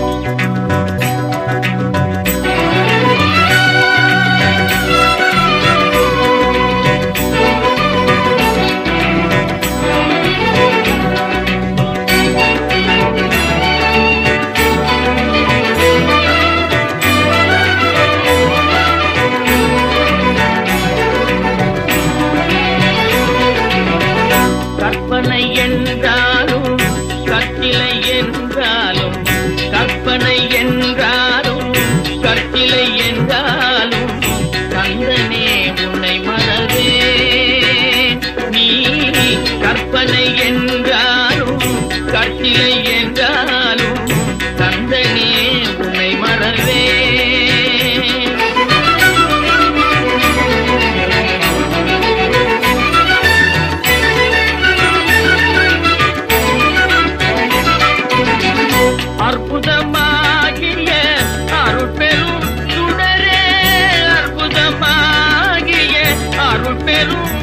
Música அரண்மனை என்றாலும் கட்டிலை என்றாலும் தந்தனே உன்னை மறவே அற்புதமாகிய அருட்பெரும் சுடரே அற்புதமாகிய அருட்பெரும்